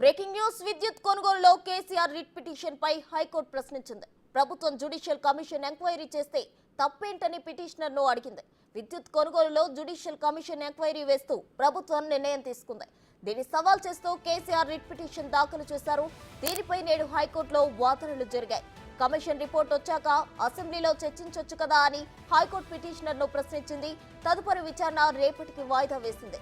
Breaking news విద్యుత్ కొనుగోలులో KCR writ petition పై హైకోర్టు ప్రశ్నించింది. ప్రభుత్వం జుడిషియల్ కమిషన్ ఎంక్వైరీ చేస్తే తప్పేంటని పిటిషనర్ను అడిగింది. విద్యుత్ కొనుగోలులో జుడిషియల్ కమిషన్ ఎంక్వైరీ వేస్తూ ప్రభుత్వం నిర్ణయం తీసుకుంది. దీన్ని సవాల్ చేస్తూ కేసీఆర్ రిట్ పిటిషన్ దాఖలు చేశారు. దీనిపై నేడు హైకోర్టులో వాదనలు జరిగాయి. కమిషన్ రిపోర్ట్ వచ్చాక అసెంబ్లీలో చర్చించొచ్చు కదా అని హైకోర్టు పిటిషనర్ను ప్రశ్నించింది. తదుపరి విచారణ రేపటికి వాయిదా వేసింది.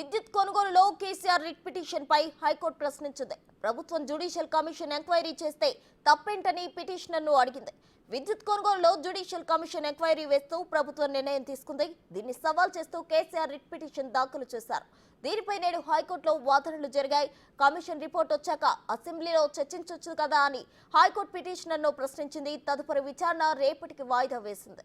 విద్యుత్ కొనుగోలులో కేసీఆర్ రిట్ పిటిషన్ పై హైకోర్టు ప్రశ్నించింది. ప్రభుత్వం జ్యుడిషియల్ కమిషన్ ఎంక్వైరీ చేస్తే తప్పేంటని పిటిషనర్ను అడిగింది. విద్యుత్ కొనుగోలులో జ్యుడిషియల్ కమిషన్ ఎంక్వైరీ వేస్తూ ప్రభుత్వం నిర్ణయం తీసుకుంది. దీన్ని సవాల్ చేస్తూ కేసీఆర్ రిట్ పిటిషన్ దాఖలు చేశారు. దీనిపై నేడు హైకోర్టులో వాదనలు జరిగాయి. కమిషన్ రిపోర్ట్ వచ్చాక అసెంబ్లీలో చర్చించవచ్చు కదా అని హైకోర్టు పిటిషనర్ను ప్రశ్నించింది. తదుపరి విచారణ రేపటికి వాయిదా వేసింది.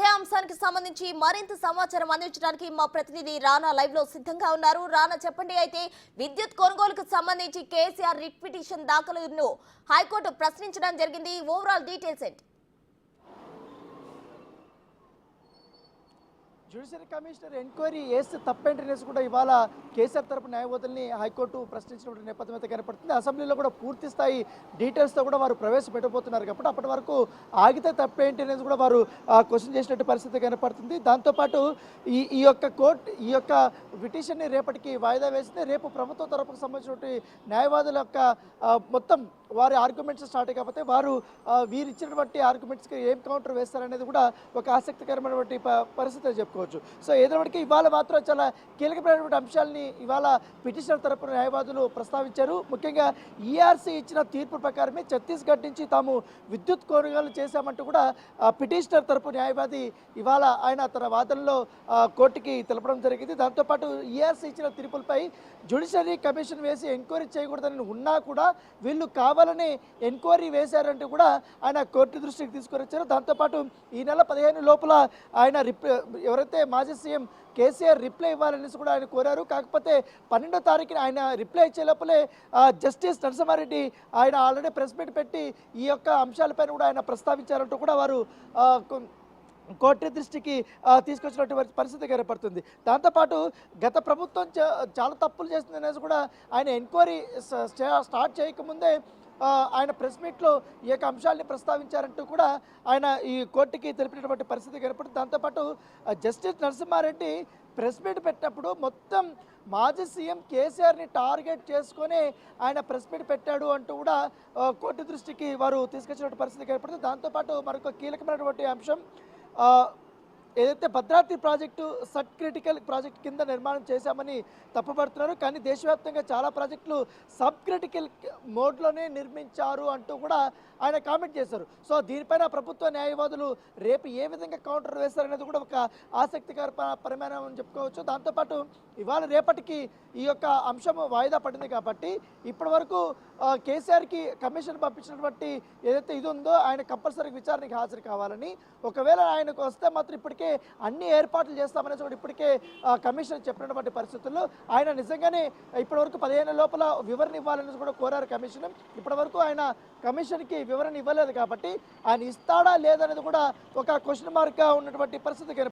ఇదే అంశానికి సంబంధించి మరింత సమాచారం అందించడానికి మా ప్రతినిధి రానా లైవ్లో సిద్ధంగా ఉన్నారు. రానా చెప్పండి. అయితే విద్యుత్ కొనుగోలుకు సంబంధించి కేసీఆర్ రిట్ పిటిషన్ దాఖలును హైకోర్టు ప్రశ్నించడం జరిగింది. ఓవరాల్ డీటెయిల్స్ ఏంటి? జ్యుడిషియల్ కమిషనర్ ఎంక్వైరీ చేస్తే తప్పేంటనేసి కూడా ఇవాళ కేసీఆర్ తరపు న్యాయవాదుల్ని హైకోర్టు ప్రశ్నించినటువంటి నేపథ్యం అయితే కనపడుతుంది. అసెంబ్లీలో కూడా పూర్తి స్థాయి డీటెయిల్స్తో కూడా వారు ప్రవేశపెట్టబోతున్నారు. కాబట్టి అప్పటి వరకు ఆగితే తప్పేంటి అనేది కూడా వారు క్వశ్చన్ చేసినట్టు పరిస్థితి కనపడుతుంది. దాంతోపాటు ఈ ఈ యొక్క కోర్టు ఈ యొక్క పిటిషన్ని రేపటికి వాయిదా వేస్తే రేపు ప్రభుత్వం తరపుకు సంబంధించినటువంటి న్యాయవాదుల యొక్క మొత్తం వారి ఆర్గ్యుమెంట్స్ స్టార్ట్ కాకపోతే వారు వీరిచ్చినటువంటి ఆర్గ్యుమెంట్స్కి ఏం కౌంటర్ వేస్తారనేది కూడా ఒక ఆసక్తికరమైనటువంటి పరిస్థితి అని చెప్పుకోవచ్చు సో ఏదైనప్పటికీ ఇవాళ మాత్రం చాలా కీలకమైనటువంటి అంశాలని ఇవాళ పిటిషనర్ తరపున న్యాయవాదులు ప్రస్తావించారు. ముఖ్యంగా ఈఆర్సీ ఇచ్చిన తీర్పు ప్రకారమే ఛత్తీస్గఢ్ నుంచి తాము విద్యుత్ కొనుగోలు చేశామంటూ కూడా పిటిషనర్ తరపు న్యాయవాది ఇవాళ ఆయన తన వాదనలో కోర్టుకి తెలపడం జరిగింది. దాంతోపాటు ఈఆర్సీ ఇచ్చిన తీర్పులపై జ్యుడిషియరీ కమిషన్ వేసి ఎంక్వైరీ చేయకూడదని ఉన్నా కూడా వీళ్ళు కావాలని ఎంక్వైరీ వేశారంటూ కూడా ఆయన కోర్టు దృష్టికి తీసుకొని వచ్చారు దాంతోపాటు ఈ నెల పదిహేను లోపల ఆయన రిప్ ఎవరైతే మాజీ సీఎం కేసీఆర్ రిప్లై ఇవ్వాలనేసి కూడా ఆయన కోరారు. కాకపోతే పన్నెండో తారీఖున ఆయన రిప్లై ఇచ్చే లోపలే జస్టిస్ నరసింహారెడ్డి ఆయన ఆల్రెడీ ప్రెస్ మీట్ పెట్టి ఈ యొక్క అంశాలపైన కూడా ఆయన ప్రస్తావించారంటూ కూడా వారు కోర్టు దృష్టికి తీసుకొచ్చినటువంటి పరిస్థితి ఏర్పడుతుంది. దాంతోపాటు గత ప్రభుత్వం చా- చాలా తప్పులు చేస్తుంది అనేసి కూడా ఆయన ఎంక్వైరీ స్టార్ట్ చేయకముందే ఆయన ప్రెస్ మీట్లో ఏక అంశాలని ప్రస్తావించారంటూ కూడా ఆయన ఈ కోర్టుకి తెలిపినటువంటి పరిస్థితి కనపడుతుంది. దాంతోపాటు జస్టిస్ నరసింహారెడ్డి ప్రెస్ మీట్ పెట్టినప్పుడు మొత్తం మాజీ సీఎం కేసీఆర్ని టార్గెట్ చేసుకొని ఆయన ప్రెస్ మీట్ పెట్టాడు అంటూ కూడా కోర్టు దృష్టికి వారు తీసుకొచ్చినటువంటి పరిస్థితి ఏర్పడింది దాంతోపాటు మరొక కీలకమైనటువంటి అంశం ఏదైతే Bhadradri project sub critical project కింద నిర్మాణం చేశామని తప్పుపడుతున్నారు కానీ దేశవ్యాప్తంగా చాలా ప్రాజెక్టులు సబ్ క్రిటికల్ మోడ్లోనే నిర్మించారు అంటూ కూడా ఆయన కామెంట్ చేశారు. సో దీనిపైన ప్రభుత్వ న్యాయవాదులు రేపు ఏ విధంగా కౌంటర్ వేస్తారనేది కూడా ఒక ఆసక్తికర పరిమాణం అని చెప్పుకోవచ్చు. దాంతోపాటు ఇవాళ రేపటికి ఈ యొక్క అంశం వాయిదా పడింది కాబట్టి ఇప్పటి వరకు కేసీఆర్కి కమిషన్ పంపించినటువంటి ఏదైతే ఇది ఉందో ఆయన కంపల్సరీ విచారణకి హాజరు కావాలని. ఒకవేళ ఆయనకు వస్తే మాత్రం ఇప్పటికీ అన్ని ఏర్పాట్లు చేస్తామనేసి కూడా ఇప్పటికే ఆ, కమిషన్ చెప్పినటువంటి పరిస్థితుల్లో ఆయన నిజంగానే ఇప్పటి వరకు పదిహేను లోపల వివరణ ఇవ్వాలని కూడా కోరారు కమిషన్ ఇప్పటి వరకు ఆయన కమిషన్కి వివరణ ఇవ్వలేదు కాబట్టి ఆయన ఇస్తాడా లేదనేది కూడా ఒక క్వశ్చన్ మార్క్గా ఉన్నటువంటి పరిస్థితి